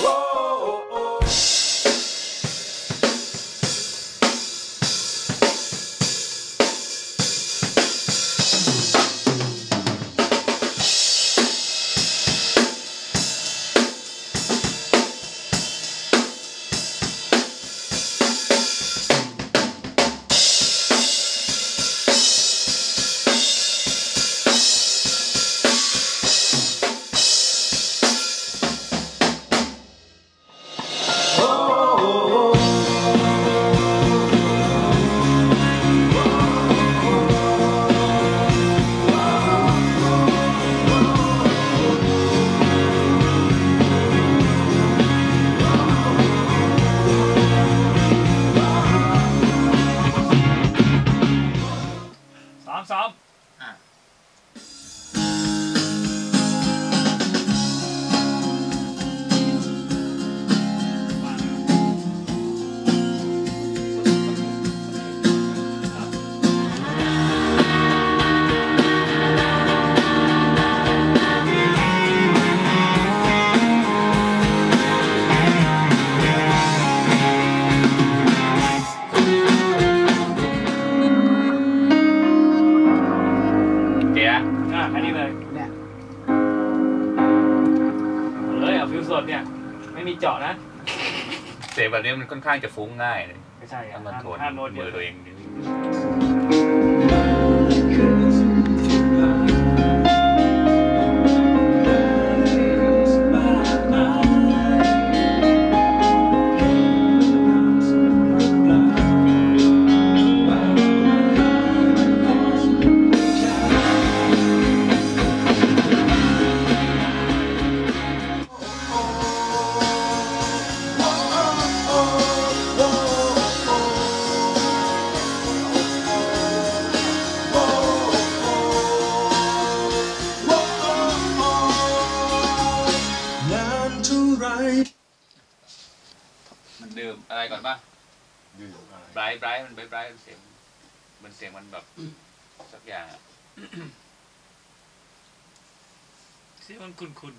Whoa! อันนี้เลยเนี่ยเลยเอาฟิวสดเนี่ย ไม่มีเจาะนะเสียแบบนี้มันค่อนข้างจะฟุ้งง่ายเลยก็ใช่ครัาบมันโทนห้มือตัวเองนิดง ดื่มอะไรก่อนป่ะไบรท์ไบรท์มันไบรท์ไบรท์เสียง มันเสียงมันแบบสักอย่างอะเสียงมันคุณคุณ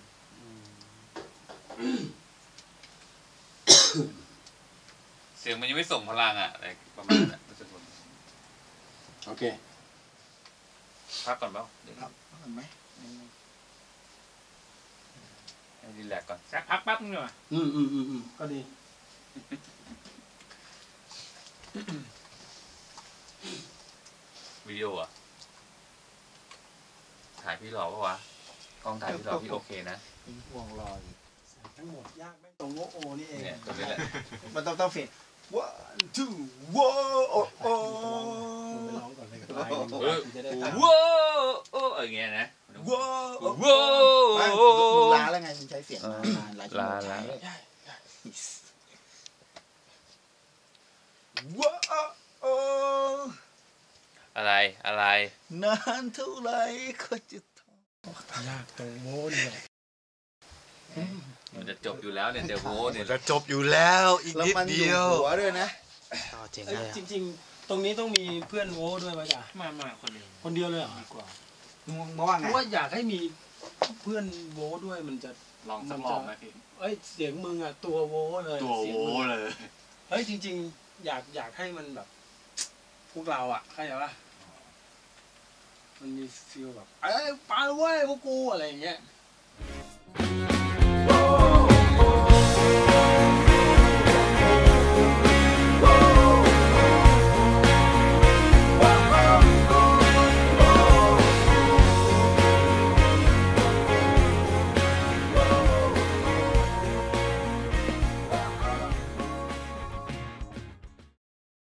เสียงมันยังไม่ส่งพลังอะอะไรประมาณนั้นอะรู้สึกว่าโอเคพักก่อนเปล่าเดี๋ยวครับเห็นไหมให้รีแลกซ์ก่อนสักพักแป๊บนึงหน่อยอืมอืมอืมอืมก็ดี วิดีโออะถ่ายพี่หล่อปะวะกล้องถ่ายพี่หล่อพี่โอเคนะวงรออยู่ทั้งหมดยากไม่ตรงโงโอนี่เองเนี่ยตัวนี้แหละมันต้องต้องเฟด one two ว้โอโอไปร้องก่อนเลยก็ได้เออจะได้ตั้งว้าวโอ้อย่างเงี้ยนะว้าวว้าวไม่มึงล้าแล้วไงมึงใช้เสียงนานหลายชั่วโมงลาลาว้าวโออะไรอะไร นานเท่าไรก็จะทนยากตรงโม้นี่แหละมันจะจบอยู่แล้วเนี่ยเดี๋ยวโว้เนี่ยจะจบอยู่แล้วอีกแล้วนิดมันอเดียู่ยวหัวด้วยนะเจ๋งเอ้ยเลยจริง ๆ ตรงนี้ต้องมีเพื่อนโว้ด้วยป่ะจ๊ะมามาคนเดียวคนเดียวเลยเหรอดีกว่ามึงมาว่าเพไงราะว่าอยากให้มีเพื่อนโว้ด้วยมันจะลองสักรอบไหมพี่เอ้ยเสียงมึงอะตัวโว้เลยตัวสียงโว้มึงเลยเฮ้ยจริง ๆ อยากอยากให้มันแบบ พวกเราอะเข้าใจปะมันมีฟีลแบบ เอ้ยปาเว้ยพวกกูอะไรอย่างเงี้ย